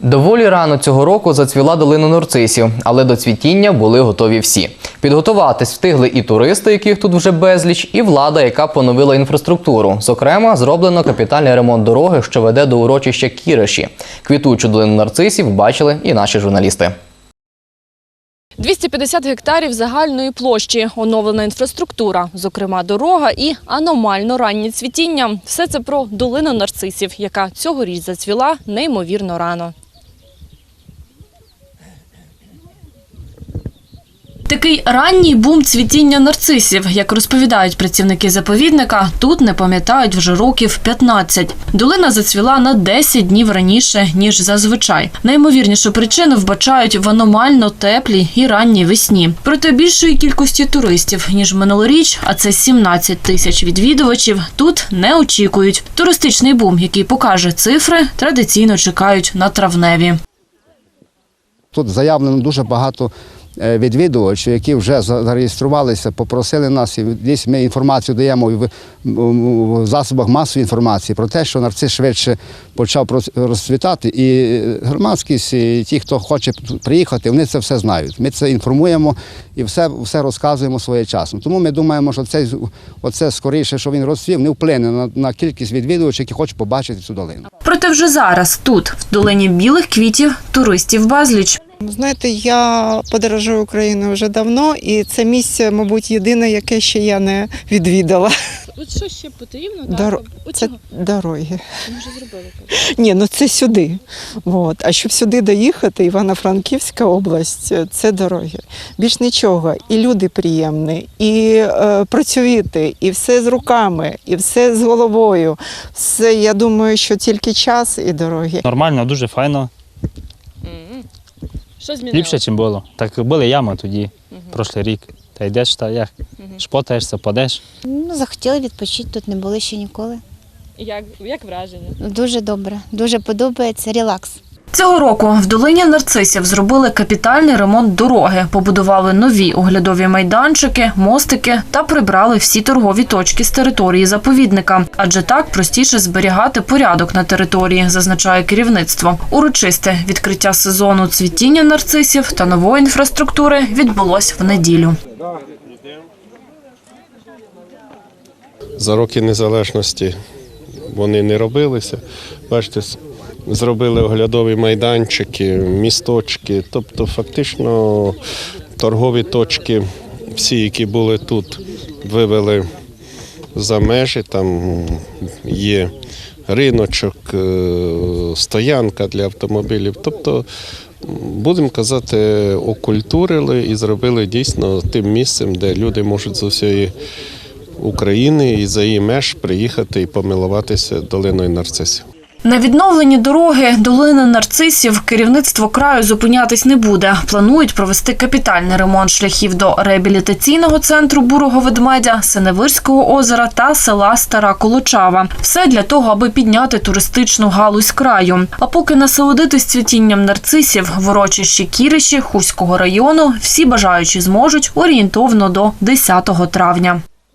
Доволі рано цього року зацвіла долина нарцисів, але до цвітіння були готові всі. Підготуватись встигли і туристи, яких тут вже безліч, і влада, яка поновила інфраструктуру. Зокрема, зроблено капітальний ремонт дороги, що веде до урочища Кіриші. Квітучу долину нарцисів бачили і наші журналісти. 250 гектарів загальної площі, оновлена інфраструктура, зокрема дорога і аномально раннє цвітіння. Все це про долину нарцисів, яка цьогоріч зацвіла неймовірно рано. Такий ранній бум цвітіння нарцисів, як розповідають працівники заповідника, тут не пам'ятають вже років 15. Долина зацвіла на 10 днів раніше, ніж зазвичай. Наймовірнішу причину вбачають в аномально теплій і ранній весні. Проте більшої кількості туристів, ніж минулоріч, а це 17 тисяч відвідувачів, тут не очікують. Туристичний бум, який покаже цифри, традиційно чекають на травневі. Тут заявлено дуже багато відвідувачів, які вже зареєструвалися, попросили нас, і десь ми інформацію даємо в, засобах масової інформації про те, що нарцис швидше почав розцвітати. І громадськість, і ті, хто хоче приїхати, вони це все знають. Ми це інформуємо і все, все розказуємо своєчасно. Тому ми думаємо, що цей, оце скоріше, що він розцвів, не вплине на, на кількість відвідувачів, які хочуть побачити цю долину. Проте вже зараз тут, в долині білих квітів, туристів безліч. Знаєте, я подорожую Україною вже давно, і це місце, мабуть, єдине, яке ще я не відвідала. От що ще потрібно? Дор- Це дороги. ми вже зробили. Ні, ну це сюди. От. А щоб сюди доїхати, Івано-Франківська область, це дороги. Більш нічого. І люди приємні, і е, працьовіти, і все з руками, і все з головою. Все, я думаю, що тільки час і дороги. Нормально, дуже файно. Що змінилося? Ліпше, ніж було. Так були ями тоді, прошлий рік. Та йдеш та як? Шпотаєшся, падеш. Ну, захотіли відпочити, тут не були ще ніколи. Як, як враження? Дуже добре, дуже подобається релакс. Цього року в долині нарцисів зробили капітальний ремонт дороги, побудували нові оглядові майданчики, мостики та прибрали всі торгові точки з території заповідника. Адже так простіше зберігати порядок на території, зазначає керівництво. Урочисте відкриття сезону цвітіння нарцисів та нової інфраструктури відбулось в неділю. за роки незалежності вони не робилися. Бачите, зробили оглядові майданчики, місточки, тобто фактично торгові точки, всі, які були тут, вивели за межі. Там є риночок, е, стоянка для автомобілів. Тобто, будемо казати, окультурили і зробили дійсно тим місцем, де люди можуть з усієї України і за її меж приїхати і помилуватися долиною нарцисів. На відновленні дороги долини нарцисів керівництво краю зупинятись не буде. Планують провести капітальний ремонт шляхів до реабілітаційного центру Бурого ведмедя, Сеневирського озера та села Стара Колочава. Все для того, аби підняти туристичну галузь краю. А поки насолодитись цвітінням нарцисів в урочищі Кіриші Хуського району, всі бажаючі зможуть орієнтовно до 10 травня.